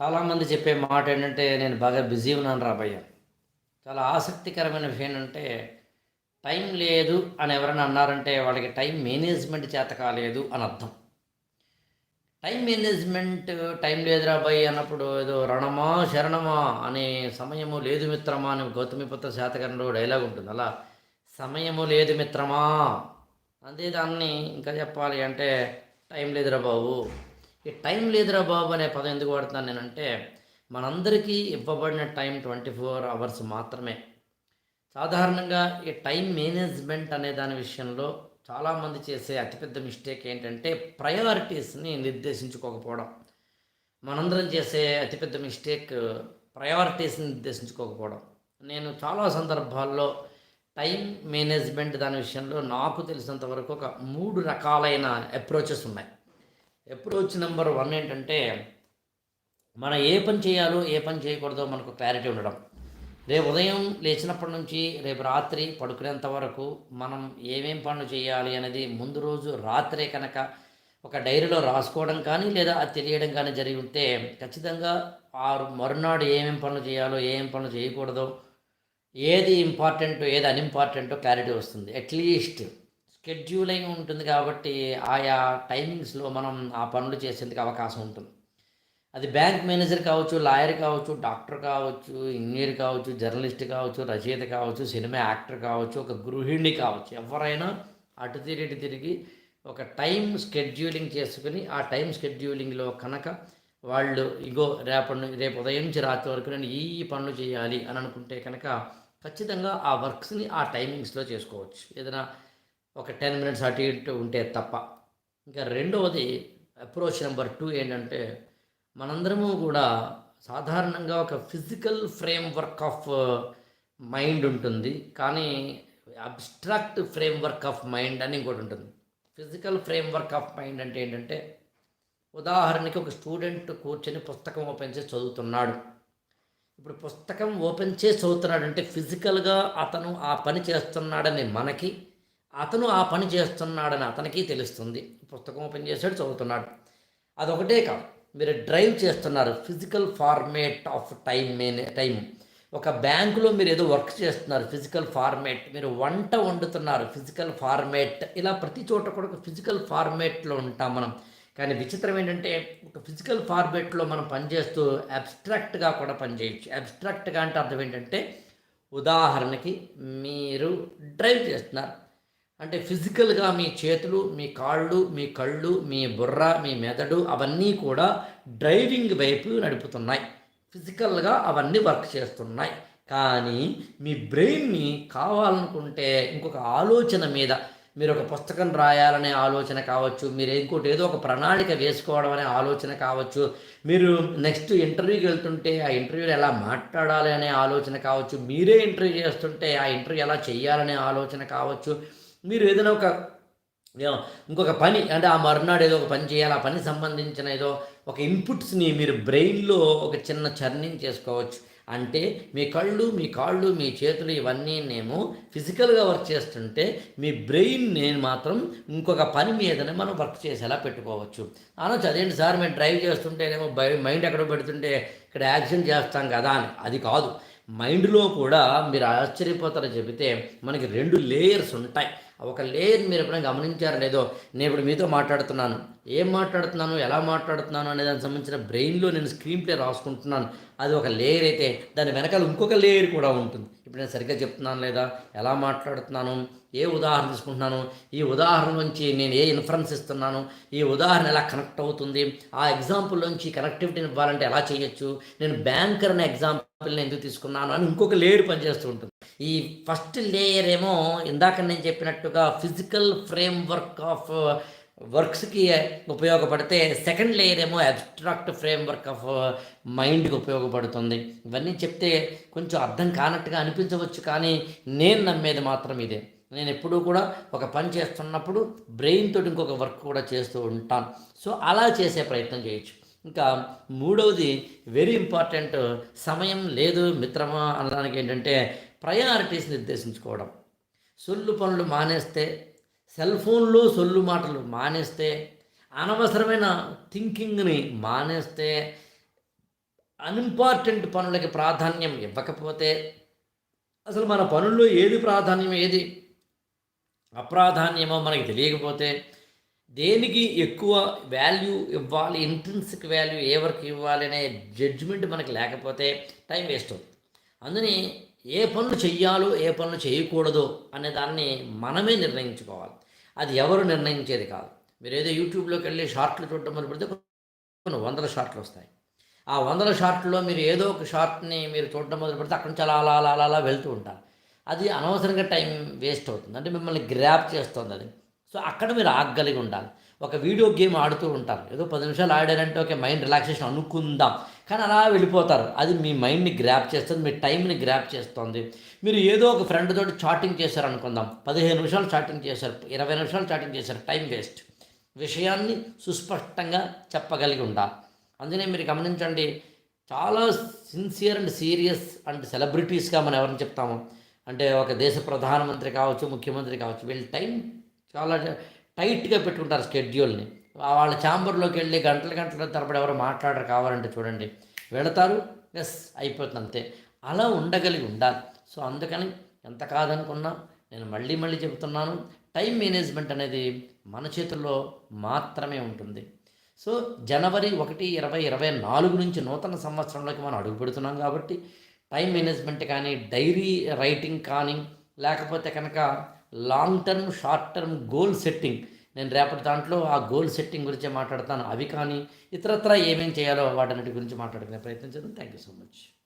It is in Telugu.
చాలామంది చెప్పే మాట ఏంటంటే నేను బాగా బిజీ ఉన్నాను రాబయ్య చాలా ఆసక్తికరమైన విషయం ఏంటంటే టైం లేదు అని ఎవరైనా అన్నారంటే వాళ్ళకి టైం మేనేజ్మెంట్ చేత కాలేదు అని అర్థం. టైం మేనేజ్మెంట్ టైం లేదు రాబాయి అన్నప్పుడు ఏదో రణమా శరణమా అనే సమయము లేదు మిత్రమా అని గౌతమిపుత్ర శాతకరణలో డైలాగ్ ఉంటుంది. అలా సమయము లేదు మిత్రమా అదే దాన్ని ఇంకా చెప్పాలి అంటే టైం లేదురా బాబు ఈ టైం లేదురా బాబు అనే పదం ఎందుకు వాడుతున్నాను నేనంటే మనందరికీ ఇవ్వబడిన టైం ట్వంటీ ఫోర్ అవర్స్ మాత్రమే. సాధారణంగా ఈ టైం మేనేజ్మెంట్ అనే దాని విషయంలో చాలామంది చేసే అతిపెద్ద మిస్టేక్ ఏంటంటే ప్రయారిటీస్ని నిర్దేశించుకోకపోవడం. మనందరం చేసే అతిపెద్ద మిస్టేక్ ప్రయారిటీస్ని నిర్దేశించుకోకపోవడం. నేను చాలా సందర్భాల్లో టైం మేనేజ్మెంట్ దాని విషయంలో నాకు తెలిసినంత వరకు ఒక మూడు రకాలైన అప్రోచెస్ ఉన్నాయి. అప్రోచ్ నెంబర్ వన్ ఏంటంటే మనం ఏ పని చేయాలో ఏ పని చేయకూడదో మనకు క్లారిటీ ఉండడం. రేపు ఉదయం లేచినప్పటి నుంచి రేపు రాత్రి పడుకునేంత వరకు మనం ఏమేం పనులు చేయాలి అనేది ముందు రోజు రాత్రే కనుక ఒక డైరీలో రాసుకోవడం కానీ లేదా అది తెలియడం కానీ జరిగి ఉంటే ఖచ్చితంగా ఆ మరునాడు ఏమేం పనులు చేయాలో ఏమేం పనులు చేయకూడదో ఏది ఇంపార్టెంటో ఏది అన్ఇంపార్టెంటో క్లారిటీ వస్తుంది. అట్లీస్ట్ స్కెడ్యూలింగ్ ఉంటుంది కాబట్టి ఆయా టైమింగ్స్లో మనం ఆ పనులు చేసేందుకు అవకాశం ఉంటుంది. అది బ్యాంక్ మేనేజర్ కావచ్చు లాయర్ కావచ్చు డాక్టర్ కావచ్చు ఇంజనీర్ కావచ్చు జర్నలిస్ట్ కావచ్చు రచయిత కావచ్చు సినిమా యాక్టర్ కావచ్చు ఒక గృహిణి కావచ్చు ఎవరైనా అటు తిరిగి ఇటు తిరిగి ఒక టైం స్కెడ్యూలింగ్ చేసుకుని ఆ టైం స్కెడ్యూలింగ్లో కనుక వాళ్ళు ఇగో రేపటి రేపు ఉదయం నుంచి రాత్రి వరకు నేను ఈ పనులు చేయాలి అని అనుకుంటే కనుక ఖచ్చితంగా ఆ వర్క్స్ని ఆ టైమింగ్స్లో చేసుకోవచ్చు. ఏదైనా ఒక టెన్ మినిట్స్ అటు ఇటు ఉంటే తప్ప. ఇంకా రెండవది అప్రోచ్ నెంబర్ టూ ఏంటంటే మనందరము కూడా సాధారణంగా ఒక physical framework of mind ఉంటుంది. కానీ abstract framework of mind అని ఇంకోటి ఉంటుంది. Physical framework of mind అంటే ఏంటంటే ఉదాహరణకి ఒక స్టూడెంట్ కూర్చొని పుస్తకం ఓపెన్ చేసి చదువుతున్నాడు. ఇప్పుడు పుస్తకం ఓపెన్ చేసి చదువుతున్నాడు అంటే ఫిజికల్గా అతను ఆ పని చేస్తున్నాడని మనకి అతను ఆ పని చేస్తున్నాడని అతనికి తెలుస్తుంది. పుస్తకం ఓపెన్ చేశాడు చదువుతున్నాడు. అదొకటే కాదు మీరు డ్రైవ్ చేస్తున్నారు. ఫిజికల్ ఫార్మేట్ ఆఫ్ టైం మేనే టైం ఒక బ్యాంకులో మీరు ఏదో వర్క్ చేస్తున్నారు ఫిజికల్ ఫార్మేట్. మీరు వంట వండుతున్నారు ఫిజికల్ ఫార్మేట్. ఇలా ప్రతి చోట కూడా ఒక ఫిజికల్ ఫార్మేట్లో ఉంటాం మనం. కానీ విచిత్రం ఏంటంటే ఒక ఫిజికల్ ఫార్మేట్లో మనం పనిచేస్తూ అబ్స్ట్రాక్ట్గా కూడా పనిచేయచ్చు. అబ్స్ట్రాక్ట్గా అంటే అర్థం ఏంటంటే ఉదాహరణకి మీరు డ్రైవ్ చేస్తున్నారు. అంటే ఫిజికల్గా మీ చేతులు మీ కాళ్ళు మీ కళ్ళు మీ బుర్ర మీ మెదడు అవన్నీ కూడా డ్రైవింగ్ వైపు నడుపుతున్నాయి. ఫిజికల్గా అవన్నీ వర్క్ చేస్తున్నాయి. కానీ మీ బ్రెయిన్ని కావాలనుకుంటే ఇంకొక ఆలోచన మీద మీరు ఒక పుస్తకం రాయాలనే ఆలోచన కావచ్చు మీరు ఇంకోటి ఏదో ఒక ప్రణాళిక వేసుకోవడం అనే ఆలోచన కావచ్చు మీరు నెక్స్ట్ ఇంటర్వ్యూకి వెళ్తుంటే ఆ ఇంటర్వ్యూలో ఎలా మాట్లాడాలి అనే ఆలోచన కావచ్చు మీరే ఇంటర్వ్యూ చేస్తుంటే ఆ ఇంటర్వ్యూ ఎలా చేయాలనే ఆలోచన కావచ్చు మీరు ఏదైనా ఒక ఇంకొక పని అంటే ఆ మరునాడు ఏదో ఒక పని చేయాలి ఆ పని సంబంధించిన ఏదో ఒక ఇన్పుట్స్ని మీరు బ్రెయిన్లో ఒక చిన్న చర్నింగ్ చేసుకోవచ్చు. అంటే మీ కళ్ళు మీ కాళ్ళు మీ చేతులు ఇవన్నీ నేమో ఫిజికల్గా వర్క్ చేస్తుంటే మీ బ్రెయిన్ నేను మాత్రం ఇంకొక పని మీదనే మనం వర్క్ చేసేలా పెట్టుకోవచ్చు. అనొచ్చు అదేంటి సార్ మేము డ్రైవ్ చేస్తుంటేనేమో మైండ్ ఎక్కడో పెడుతుంటే ఇక్కడ యాక్సిడెంట్ చేస్తాం కదా అని. అది కాదు. మైండ్లో కూడా మీరు ఆశ్చర్యపోతారో చెబితే మనకి రెండు లేయర్స్ ఉంటాయి. ఒక లేయర్ మీరు ఎప్పుడైనా గమనించారో లేదో నేను ఇప్పుడు మీతో మాట్లాడుతున్నాను. ఏం మాట్లాడుతున్నాను? ఎలా మాట్లాడుతున్నాను? అనే దానికి సంబంధించిన బ్రెయిన్లో నేను స్క్రీన్ ప్లే రాసుకుంటున్నాను. అది ఒక లేయర్ అయితే దాని వెనకాల ఇంకొక లేయర్ కూడా ఉంటుంది. నేను సరిగ్గా చెప్తున్నాను లేదా? ఎలా మాట్లాడుతున్నాను? ఏ ఉదాహరణ తీసుకుంటున్నాను? ఈ ఉదాహరణ నుంచి నేను ఏ ఇన్ఫరెన్స్ ఇస్తున్నాను? ఈ ఉదాహరణ ఎలా కనెక్ట్ అవుతుంది? ఆ ఎగ్జాంపుల్ నుంచి కనెక్టివిటీని ఇవ్వాలంటే ఎలా చేయొచ్చు? నేను బ్యాంకర్ అనే ఎగ్జాంపుల్ని ఎందుకు తీసుకున్నాను? అని ఇంకొక లేయర్ పనిచేస్తూ ఉంటుంది. ఈ ఫస్ట్ లేయర్ ఏమో ఇందాక నేను చెప్పినట్టుగా ఫిజికల్ ఫ్రేమ్ వర్క్ ఆఫ్ వర్క్స్కి ఉపయోగపడితే సెకండ్ లేయర్ ఏమో అబ్స్ట్రాక్ట్ ఫ్రేమ్ వర్క్ ఆఫ్ మైండ్కి ఉపయోగపడుతుంది. ఇవన్నీ చెప్తే కొంచెం అర్థం కానట్టుగా అనిపించవచ్చు కానీ నేను నమ్మేది మాత్రం ఇదే. నేను ఎప్పుడూ కూడా ఒక పని చేస్తున్నప్పుడు బ్రెయిన్ తోటి ఇంకొక వర్క్ కూడా చేస్తూ ఉంటాను సో అలా చేసే ప్రయత్నం చేయొచ్చు. ఇంకా మూడవది వెరీ ఇంపార్టెంట్ సమయం లేదు మిత్రమా అనడానికి ఏంటంటే ప్రయారిటీస్ నిర్దేశించుకోవడం. సొల్లు పనులు మానేస్తే సెల్ ఫోన్లో సొల్లు మాటలు మానేస్తే అనవసరమైన థింకింగ్ని మానేస్తే అన్ఇంపార్టెంట్ పనులకి ప్రాధాన్యం ఇవ్వకపోతే అసలు మన పనుల్లో ఏది ప్రాధాన్యం ఏది? అప్రాధాన్యమో మనకి తెలియకపోతే దేనికి ఎక్కువ వాల్యూ ఇవ్వాలి ఇంట్రెన్సిక్ వాల్యూ ఏ వరకు ఇవ్వాలి అనే జడ్జిమెంట్ మనకి లేకపోతే టైం వేస్ట్ అవుతుంది. అందుని ఏ పనులు చెయ్యాలో ఏ పనులు చేయకూడదో అనే దాన్ని మనమే నిర్ణయించుకోవాలి. అది ఎవరు నిర్ణయించేది కాదు. మీరు ఏదో యూట్యూబ్లోకి వెళ్ళి షార్ట్లు చూడటం మొదలు పెడితే కొన్ని వందల షార్ట్లు వస్తాయి. ఆ వందల షార్ట్లో మీరు ఏదో ఒక షార్ట్ని మీరు చూడటం మొదలు పెడితే అక్కడి నుంచి అలా అలా అలా అలా అలా వెళ్తూ ఉంటారు. అది అనవసరంగా టైం వేస్ట్ అవుతుంది. అంటే మిమ్మల్ని గ్రాప్ చేస్తుంది అది. సో అక్కడ మీరు ఆగలిగి ఉండాలి. ఒక వీడియో గేమ్ ఆడుతూ ఉంటారు. ఏదో పది నిమిషాలు ఆడారంటే ఓకే మైండ్ రిలాక్సేషన్ అనుకుందాం. కానీ అలా వెళ్ళిపోతారు. అది మీ మైండ్ని గ్రాప్ చేస్తుంది మీ టైంని గ్రాప్ చేస్తుంది. మీరు ఏదో ఒక ఫ్రెండ్ తోటి చాటింగ్ చేశారు అనుకుందాం పదిహేను నిమిషాలు చాటింగ్ చేశారు ఇరవై నిమిషాలు చాటింగ్ చేశారు టైం వేస్ట్ విషయాన్ని సుస్పష్టంగా చెప్పగలిగి ఉండాలి అందుకనే మీరు గమనించండి చాలా సిన్సియర్ అండ్ సీరియస్ అండ్ సెలబ్రిటీస్గా మనం ఎవరిని చెప్తాము? అంటే ఒక దేశ ప్రధానమంత్రి కావచ్చు ముఖ్యమంత్రి కావచ్చు వీళ్ళ టైం చాలా టైట్గా పెట్టుకుంటారు స్కెడ్యూల్ని. వాళ్ళ ఛాంబర్లోకి వెళ్ళి గంటల గంటల తరబడి ఎవరు మాట్లాడరు కావాలంటే చూడండి. వెళతారు ఎస్ అయిపోతుంది అంతే. అలా ఉండగలిగి ఉండాలి. సో అందుకని ఎంత కాదనుకున్నా నేను మళ్ళీ మళ్ళీ చెబుతున్నాను టైం మేనేజ్మెంట్ అనేది మన చేతుల్లో మాత్రమే ఉంటుంది. సో జనవరి ఒకటి ఇరవై ఇరవై నాలుగు నుంచి నూతన సంవత్సరంలోకి మనం అడుగు పెడుతున్నాం కాబట్టి టైం మేనేజ్మెంట్ కానీ డైరీ రైటింగ్ కానీ లేకపోతే కనుక long term short term goal setting. నేను రేపటి దాంట్లో ఆ గోల్ సెట్టింగ్ గురించి మాట్లాడతాను. అవి కానీ ఇతరత్ర ఏమేం చేయాలో వాటన్నిటి గురించి మాట్లాడుకునే ప్రయత్నం చేద్దాం. Thank you so much.